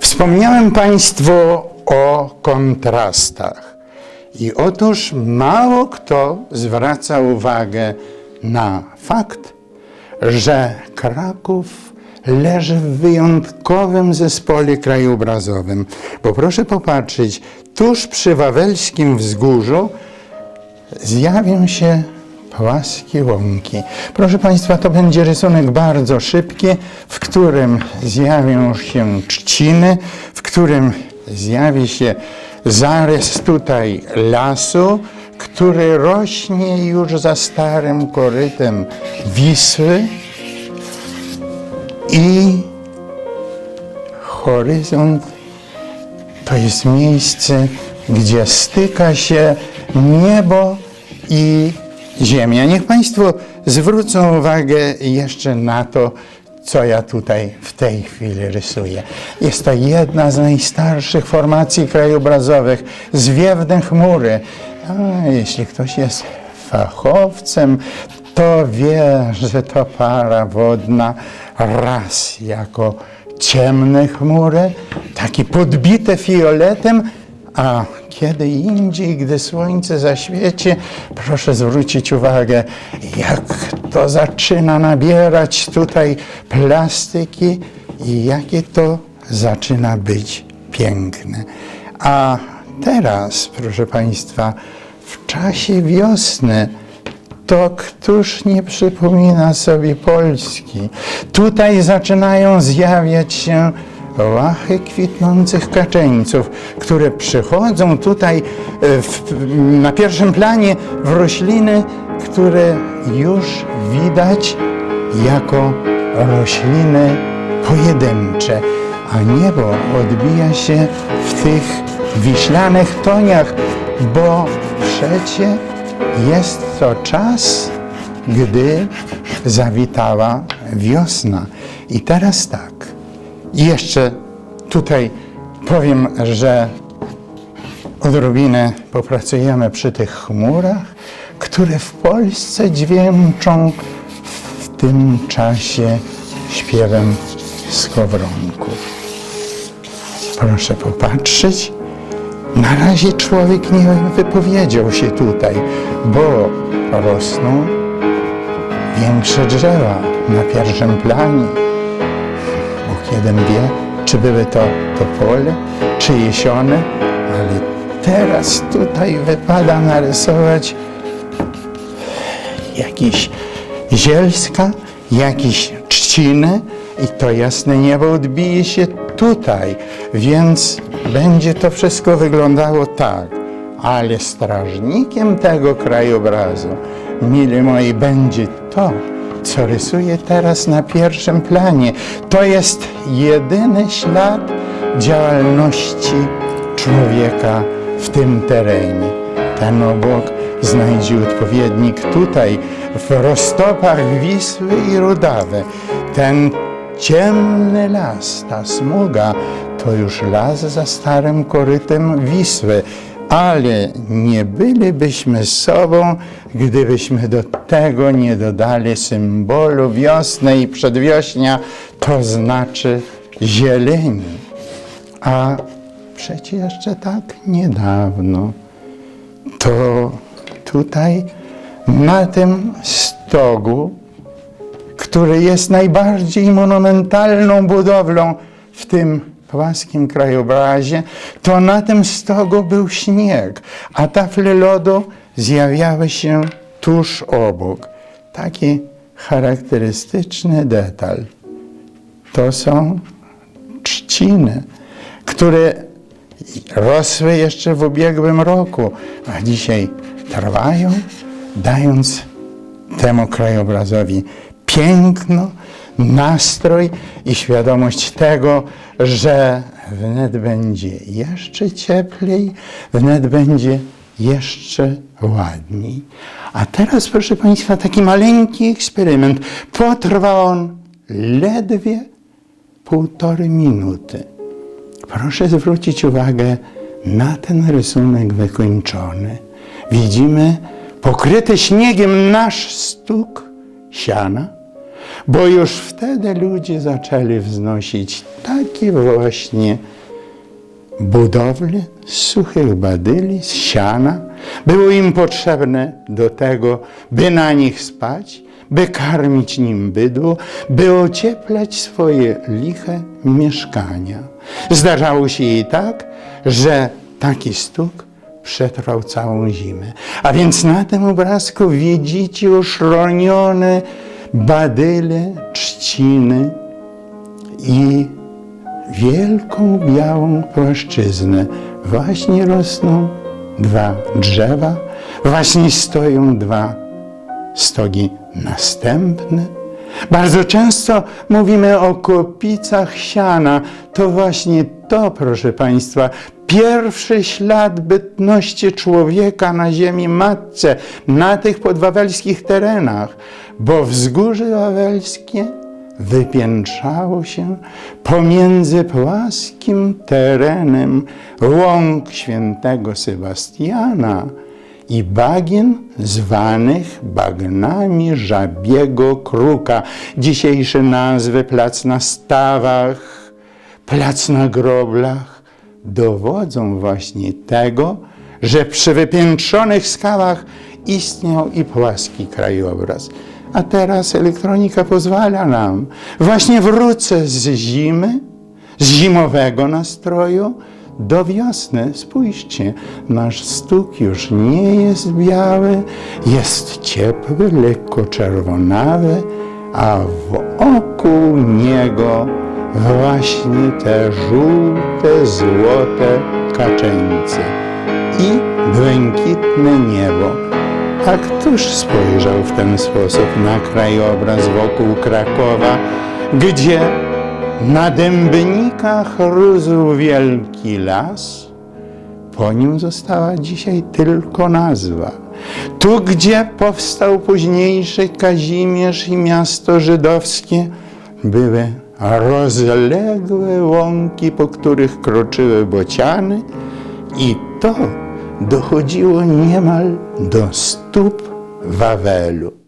Wspomniałem Państwu o kontrastach. I otóż mało kto zwraca uwagę na fakt, że Kraków leży w wyjątkowym zespole krajobrazowym. Bo proszę popatrzeć, tuż przy Wawelskim Wzgórzu zjawią się płaskie łąki. Proszę Państwa, to będzie rysunek bardzo szybki, w którym zjawią się trzciny, w którym zjawi się zarys tutaj lasu, który rośnie już za starym korytem Wisły i horyzont to jest miejsce, gdzie styka się niebo i ziemia. Niech Państwo zwrócą uwagę jeszcze na to, co ja tutaj w tej chwili rysuję. Jest to jedna z najstarszych formacji krajobrazowych, zwiewne chmury. A jeśli ktoś jest fachowcem, to wie, że to para wodna raz jako ciemne chmury, takie podbite fioletem, a kiedy indziej, gdy słońce zaświeci, proszę zwrócić uwagę, jak to zaczyna nabierać tutaj plastyki i jakie to zaczyna być piękne. A teraz, proszę Państwa, w czasie wiosny, to któż nie przypomina sobie Polski? Tutaj zaczynają zjawiać się łachy kwitnących kaczeńców, które przychodzą tutaj e, w, na pierwszym planie w rośliny, które już widać jako rośliny pojedyncze, a niebo odbija się w tych wiślanych toniach, bo przecie jest to czas, gdy zawitała wiosna. I teraz tak. I jeszcze tutaj powiem, że odrobinę popracujemy przy tych chmurach, które w Polsce dźwięczą w tym czasie śpiewem skowronków. Proszę popatrzeć. Na razie człowiek nie wypowiedział się tutaj, bo rosną większe drzewa na pierwszym planie. Jeden wie, czy były to topole, czy jesiony, ale teraz tutaj wypada narysować jakiś zielska, jakiś trzciny i to jasne niebo odbije się tutaj, więc będzie to wszystko wyglądało tak. Ale strażnikiem tego krajobrazu, mili moi, będzie to, co rysuję teraz na pierwszym planie. To jest jedyny ślad działalności człowieka w tym terenie. Ten obok znajdzie odpowiednik tutaj, w roztopach Wisły i Rudawy. Ten ciemny las, ta smuga, to już las za starym korytem Wisły. Ale nie bylibyśmy sobą, gdybyśmy do tego nie dodali symbolu wiosny i przedwiośnia, to znaczy zieleni. A przecież jeszcze tak niedawno to tutaj na tym stogu, który jest najbardziej monumentalną budowlą w tym płaskim krajobrazie, to na tym stogu był śnieg, a tafle lodu zjawiały się tuż obok. Taki charakterystyczny detal. To są trzciny, które rosły jeszcze w ubiegłym roku, a dzisiaj trwają, dając temu krajobrazowi piękno, nastrój i świadomość tego, że wnet będzie jeszcze cieplej, wnet będzie jeszcze ładniej. A teraz, proszę Państwa, taki maleńki eksperyment. Potrwa on ledwie półtorej minuty. Proszę zwrócić uwagę na ten rysunek wykończony. Widzimy pokryty śniegiem nasz stóg siana, bo już wtedy ludzie zaczęli wznosić takie właśnie budowle z suchych badyli, z siana. Było im potrzebne do tego, by na nich spać, by karmić nim bydło, by ocieplać swoje liche mieszkania. Zdarzało się i tak, że taki stuk przetrwał całą zimę. A więc na tym obrazku widzicie oszronione badyle, trzciny i wielką białą płaszczyznę. Właśnie rosną dwa drzewa, właśnie stoją dwa stogi następne. Bardzo często mówimy o kopicach siana. To właśnie to, proszę Państwa, pierwszy ślad bytności człowieka na ziemi matce, na tych podwawelskich terenach, bo wzgórze wawelskie wypiętrzało się pomiędzy płaskim terenem łąk świętego Sebastiana i bagien zwanych bagnami żabiego kruka. Dzisiejsze nazwy plac na stawach, plac na groblach dowodzą właśnie tego, że przy wypiętrzonych skałach istniał i płaski krajobraz. A teraz elektronika pozwala nam. Właśnie wrócę z zimy, z zimowego nastroju do wiosny. Spójrzcie, nasz stóg już nie jest biały, jest ciepły, lekko czerwonawy, a wokół niego właśnie te żółte, złote kaczeńce i błękitne niebo. A któż spojrzał w ten sposób na krajobraz wokół Krakowa, gdzie na dębnikach rósł wielki las? Po nim została dzisiaj tylko nazwa. Tu, gdzie powstał późniejszy Kazimierz i miasto żydowskie, były rozległe łąki, po których kroczyły bociany i to dochodziło niemal do stóp Wawelu.